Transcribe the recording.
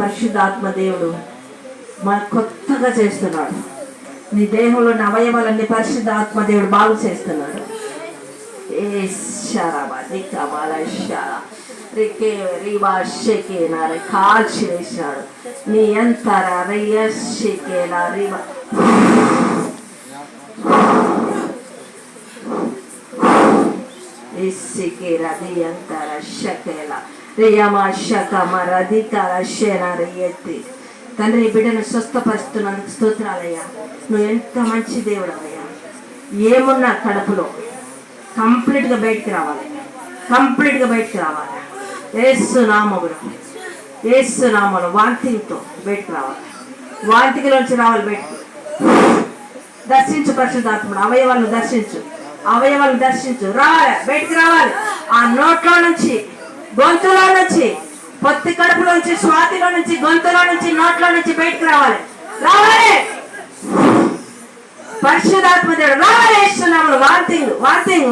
పరిశుద్ధాత్మ దేవుడు మన కొత్తగా చేస్తున్నాడు. నీ దేహంలో ఉన్న అవయవాలన్నీ పరిశుద్ధాత్మ దేవుడు బాగు చేస్తున్నాడు. ఏ శరబ దిక్కమాల శర రికే రివా షెకేనా కాల్చి వేశాడు నీ ఎంతర రియ షెకేలా రివా Isikira diantara shakela. రియమా శకమ రధికార శేన రియతి తండ్రి బిడ్డను స్వస్థపరుస్తున్నందుకు స్తోత్రాలయ్యా. నువ్వు ఎంత మంచి దేవుడవయ్యా. ఏమున్నా కడుపులో? కంప్లీట్గా బయటికి రావాలి. కంప్లీట్గా బయటికి రావాలి. ఏసు నామములు ఏసు నామములు వాంతితో బయటికి రావాలి. వాంతికిలోంచి రావాలి బయటికి. దర్శించు పరిశుద్ధాత్ముడు అవయవాలను దర్శించు. అవయవాలు దర్శించు. రావాలి బయటికి రావాలి. ఆ నోట్లో నుంచి గొంతులో నుంచి పొత్తి కడుపులోంచి స్వాతిలో నుంచి గొంతులో నుంచి నోట్లో నుంచి బయటికి రావాలి. రావాలి! పరిశుధాత్మ దేవుడు రావాలి వేస్తున్నాము వాంతింగ్ వాంతింగ్